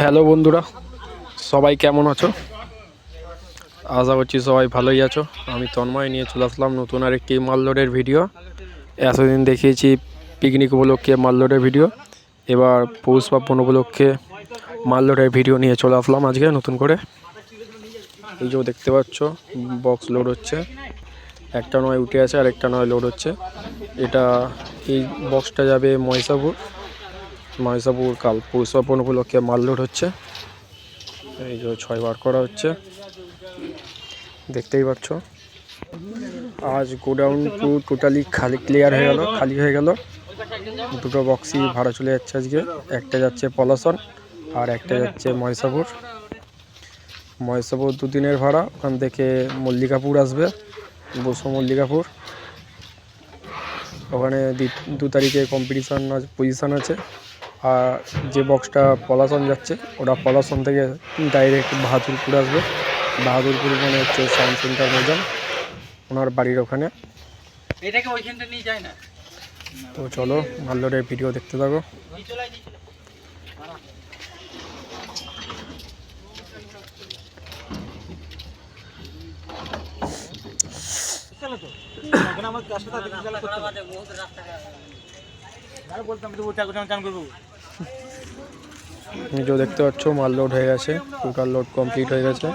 Hello বন্ধুরা, সবাই কেমন আছো? আশা করছি সবাই ভালোই আছো। আমি তন্ময় নিয়ে চলে আসলাম নতুন আর একটি মাললোডের ভিডিও। এতদিন দেখিয়েছি পিকনিক উপলক্ষে মাললোডের ভিডিও। এবার পৌষ পার্বণ উপলক্ষে মাললোডের ভিডিও নিয়ে চলে আসলাম আজকে নতুন করে। এই যে দেখতে পাচ্ছ বক্স লোড হচ্ছে। একটা নয় উঠে আছে আর একটা নয় লোড হচ্ছে। এটা এই বক্সটা যাবে মহিষাপুর। মহিষাপুর কাল পৌষ পার্বণ উপলক্ষে মাল লোড হচ্ছে। এই যে ছয় বার করা হচ্ছে। দেখতেই পাচ্ছ। আজ গোডাউন পুরো টোটালি খালি ক্লিয়ার হয়ে গেল, খালি হয়ে গেল। দুটো বক্সই ভাড়া চলে যাচ্ছে আজকে। একটা যাচ্ছে পলাশন আর একটা যাচ্ছে মহিষাপুর। মহেশাপুর দুদিনের ভাড়া, ওখান থেকে মল্লিকাপুর আসবে, বসু মল্লিকাপুর। ওখানে দু তারিখে কম্পিটিশান পজিশান আছে। আর যে বক্সটা পলাশন যাচ্ছে ওটা পলাশন থেকে ডাইরেক্ট বাহাদুরপুর আসবে। বাহাদুরপুর মানে হচ্ছে সাউন্ড সেন্টার মজান ওনার বাড়ির ওখানে। এটাকে ওইখানটা নিয়ে যায় না? তো চলো মাল্লোরের ভিডিও দেখতে থাকো। আমার আর বলতাম তো ওটা কোথাও চান করব। যে দেখতে পাচ্ছ মাল লোড হয়ে গেছে টোটাল লোড কমপ্লিট হয়ে গেছে।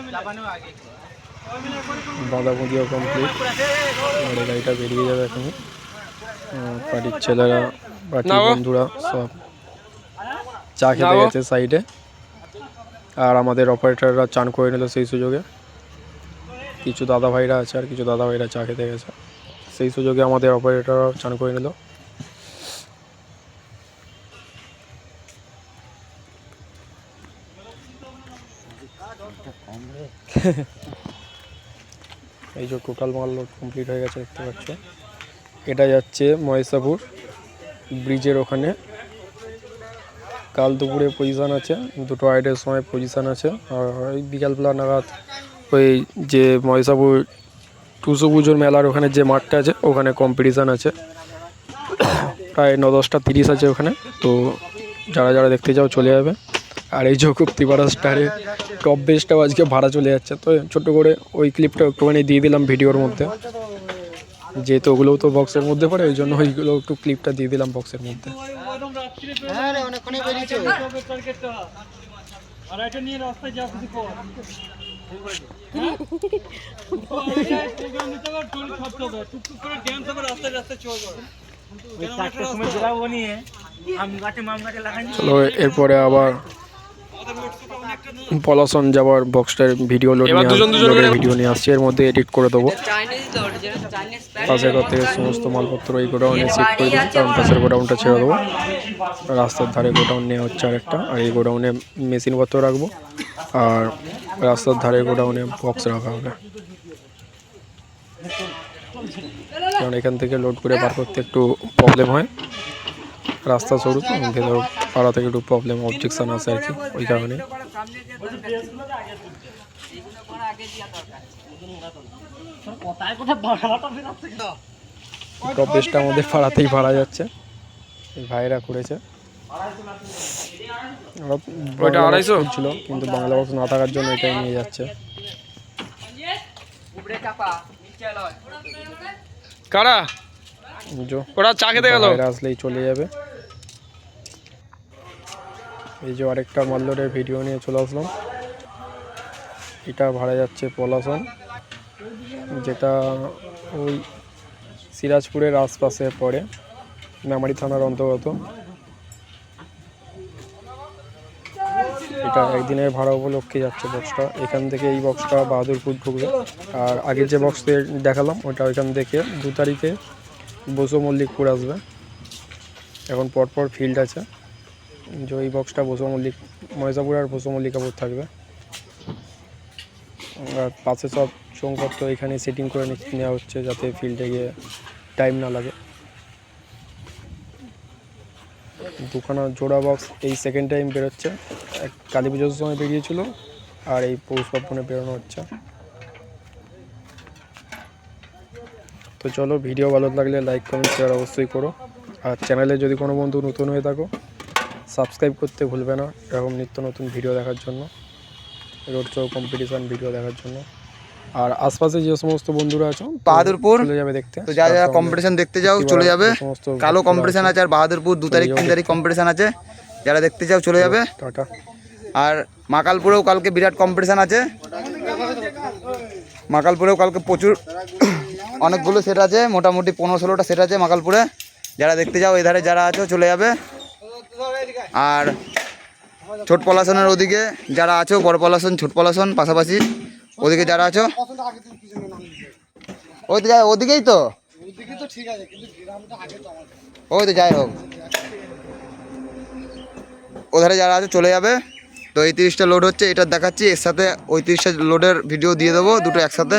বাঁধাবুঁদিও কমপ্লিট এই গাড়িটা বেরিয়ে যাবে এখন বাড়ির ছেলেরা বাড়ির বন্ধুরা সব চা খেতে গেছে সাইডে আর আমাদের অপারেটররা চান করে নিল সেই সুযোগে। কিছু দাদা ভাইরা আছে আর কিছু দাদা ভাইরা চা খেতে গেছে। সেই সুযোগে আমাদের অপারেটররা চান করে নিল। এই যে টোটাল মাল লোড কমপ্লিট হয়ে গেছে, দেখতে পাচ্ছ। এটা যাচ্ছে মহেশাপুর ব্রিজের ওখানে। কাল দুপুরে পজিশান আছে, দুটো আইডের সময় পজিশান আছে। আর ওই বিকালবেলা নাগাদ ওই যে মহেশাপুর টুসু পুজোর মেলার ওখানে যে মাঠটা আছে, ওখানে কম্পিটিশান আছে। প্রায় ন দশটা তিরিশ আছে ওখানে। তো যারা যারা দেখতে চাও চলে যাবে আর এই যে কুপ্তিপাড়া স্টারে টপ বেসটাও আজকে ভাড়া চলে যাচ্ছে। তো ছোট্ট করে ওই ক্লিপটা একটুখানি দিয়ে দিলাম ভিডিওর মধ্যে। যেহেতু ওগুলোও তো বক্সের মধ্যে পড়ে ওই জন্য ওইগুলো একটু ক্লিপটা দিয়ে দিলাম বক্সের মধ্যে। হ্যাঁ চলো এরপরে আবার পলাশন যাওয়ার বক্সটার ভিডিও লোড নিয়ে ভিডিও নিয়ে আসছি। এর মধ্যে এডিট করে দেবো। পাশের ঘর থেকে সমস্ত মালপত্র এই গোডাউনে শিফট করে দিচ্ছি কারণ পাশের গোডাউনটা ছেড়ে দেবো। রাস্তার ধারে গোডাউন নেওয়া হচ্ছে আরেকটা। আর এই গোডাউনে মেশিনপত্র রাখব। আর রাস্তার ধারে গোডাউনে বক্স রাখা হবে। কারণ এখান থেকে লোড করে বার করতে একটু প্রবলেম হয়। রাস্তা সরু তো ভেতর পাড়া থেকে একটু প্রবলেম অবজেকশন আসে আর কি ওই কারণে বেসটা আমাদের পাড়াতেই ভাড়া যাচ্ছে। এই ভাইরা করেছে। ওইটা আড়াইশো? ছিল কিন্তু বাংলা বক্স না থাকার জন্য এটাই নিয়ে যাচ্ছে। কারা? ওরা চা খেতে গেল? আসলেই চলে যাবে। এই যে আরেকটা মাল্লোরের ভিডিও নিয়ে চলে আসলাম। এটা ভাড়া যাচ্ছে পলাশন, যেটা ওই সিরাজপুরের আশপাশে পড়ে মেমারি থানার অন্তর্গত। এটা একদিনের ভাড়া উপলক্ষে যাচ্ছে বক্সটা এখান থেকে এই বক্সটা বাহাদুরপুর ঢুকবে। আর আগের যে বক্স দেখালাম, ওটা ওইখান থেকে দু তারিখে বসু মল্লিকপুর আসবে। এখন পরপর ফিল্ড আছে। যে ওই বক্সটা বসু মল্লিক ময়জাপুর আর বসু মল্লিকাপুর থাকবে। আর পাশে সব চৌপত্র এখানে সেটিং করে নেওয়া হচ্ছে যাতে ফিল্ডে গিয়ে টাইম না লাগে। দুখানা জোড়া বক্স এই সেকেন্ড টাইম বেরোচ্ছে। এক কালী পুজোর সময় বেরিয়েছিল, আর এই পৌষ পার্বণে বেরোনো হচ্ছে। তো চলো ভিডিও ভালো লাগলে লাইক কমেন্ট শেয়ার অবশ্যই করো। আর চ্যানেলে যদি কোনো বন্ধু নতুন হয়ে থাকো সাবস্ক্রাইব করতে ভুলবে না এরকম নিত্য নতুন ভিডিও দেখার জন্য রোড শো কম্পিটিশান ভিডিও দেখার জন্য। আর আশপাশে যে সমস্ত বন্ধুরা আছো বাহাদুরপুর। চলে যাবে দেখতে। তো যারা সঙ্গে কম্পিটিশন দেখতে যাও চলে যাবে। কালো কম্পিটিশন আছে আর বাহাদুরপুর দু তারিখ তিন তারিখ কম্পিটিশন আছে। যারা দেখতে চাও চলে যাবে। টাটা। আর মাকালপুরেও কালকে বিরাট কম্পিটিশন আছে। মাকালপুরেও কালকে প্রচুর অনেকগুলো সেট আছে মোটামুটি পনেরো ষোলোটা সেট আছে মাকালপুরে। যারা দেখতে যাও এধারে যারা আছো চলে যাবে। আর ছোট পলাশনের ওদিকে যারা আছো, বড় পলাশন, ছোট পলাশন পাশাপাশি ওদিকে যারা আছো। ওই তো যাই, ওদিকেই তো? ওই তো যাই হোক। ওধারে যারা আছে, চলে যাবে। তো এই তিরিশটা লোড হচ্ছে, এটা দেখাচ্ছি, এর সাথে ওই তিরিশটা লোডের ভিডিও দিয়ে দেবো, দুটো একসাথে।